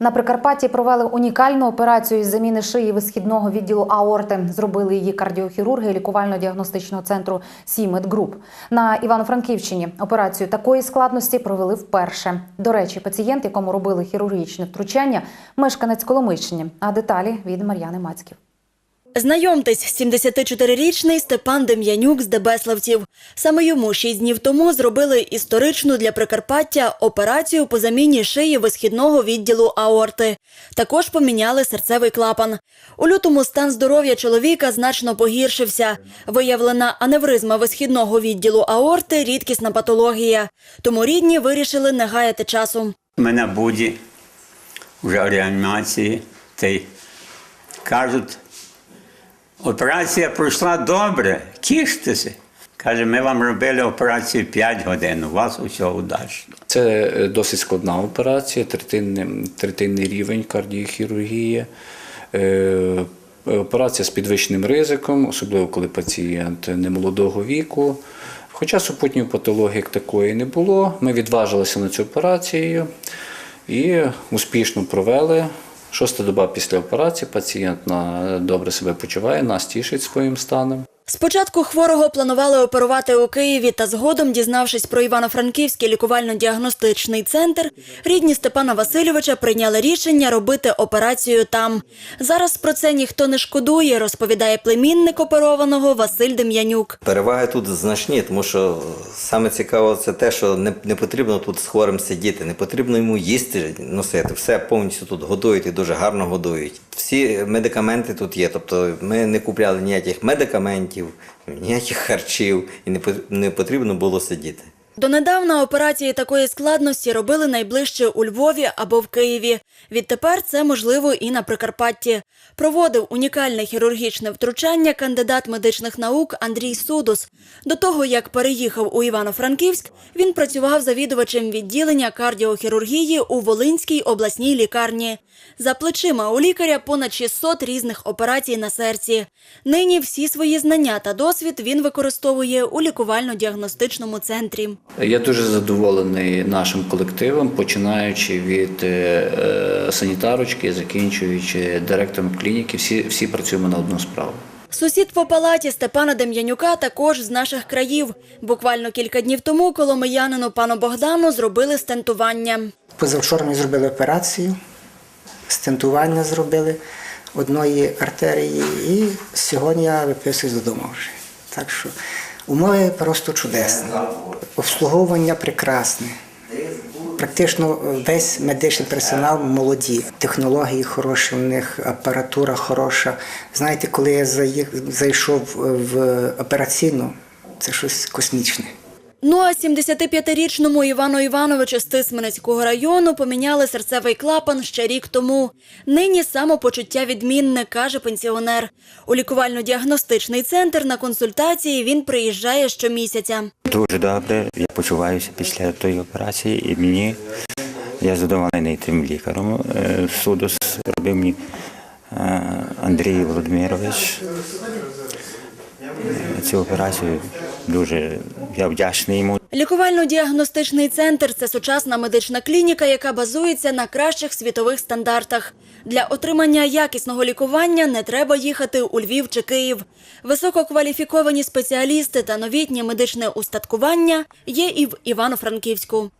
На Прикарпатті провели унікальну операцію із заміни шиї висхідного відділу аорти. Зробили її кардіохірурги лікувально-діагностичного центру Сімет Груп. На Івано-Франківщині операцію такої складності провели вперше. До речі, пацієнт, якому робили хірургічне втручання, мешканець Коломийщини. А деталі від Мар'яни Мацьків. Знайомтесь, 74-річний Степан Дем'янюк з Дебеславців. Саме йому шість днів тому зробили історичну для Прикарпаття операцію по заміні шиї висхідного відділу аорти. Також поміняли серцевий клапан. У лютому стан здоров'я чоловіка значно погіршився. Виявлена аневризма висхідного відділу аорти – рідкісна патологія. Тому рідні вирішили не гаяти часу. Мене буді вже реанімації. Та кажуть, операція пройшла добре, тіштеся. Каже, ми вам робили операцію 5 годин, у вас усього удачно. Це е, досить складна операція, третинний, третинний рівень кардіохірургії. Е, Операція з підвищеним ризиком, особливо коли пацієнт немолодого віку. Хоча супутньої патології як такої не було, ми відважилися на цю операцію і успішно провели. Шоста доба після операції пацієнт на- добре себе почуває, нас тішить своїм станом. Спочатку хворого планували оперувати у Києві, та згодом, дізнавшись про Івано-Франківський лікувально-діагностичний центр, рідні Степана Васильовича прийняли рішення робити операцію там. Зараз про це ніхто не шкодує, розповідає племінник оперованого Василь Дем'янюк. Переваги тут значні, тому що саме цікаво це те, що не, потрібно тут з хворим сидіти, не потрібно йому їсти носити. Все повністю тут годують і дуже гарно годують. Всі медикаменти тут є. Тобто ми не купляли ніяких медикаментів, ніяких харчів, і не, пот- потрібно було сидіти. Донедавна операції такої складності робили найближче у Львові або в Києві. Відтепер це можливо і на Прикарпатті. Проводив унікальне хірургічне втручання кандидат медичних наук Андрій Судус. До того, як переїхав у Івано-Франківськ, він працював завідувачем відділення кардіохірургії у Волинській обласній лікарні. За плечима у лікаря понад 600 різних операцій на серці. Нині всі свої знання та досвід він використовує у лікувально-діагностичному центрі. Я дуже задоволений нашим колективом, починаючи від е, санітарочки, закінчуючи директором клініки. Всі, всі працюємо на одну справу. Сусід по палаті Степана Дем'янюка також з наших країв. Буквально кілька днів тому коломиянину пану Богдану зробили стентування. Позавчора ми зробили операцію, стентування зробили одної артерії, і сьогодні я виписуюсь додому вже. Так що умови просто чудесні. Обслуговування прекрасне. Практично весь медичний персонал молоді, технології хороші, у них апаратура хороша. Знаєте, коли я зайшов в операційну, це щось космічне. Ну а 75-річному Івану Івановичу з Тисменецького району поміняли серцевий клапан ще рік тому. Нині самопочуття відмінне, каже пенсіонер. У лікувально-діагностичний центр на консультації він приїжджає щомісяця. Дуже добре. Я почуваюся після тої операції, і мені я задоволений тим лікарем. Е, Судос робив мені Андрій Володимирович. Цю операцію дуже я вдячний йому. Лікувально-діагностичний центр це сучасна медична клініка, яка базується на кращих світових стандартах. Для отримання якісного лікування не треба їхати у Львів чи Київ. Висококваліфіковані спеціалісти та новітнє медичне устаткування є і в Івано-Франківську.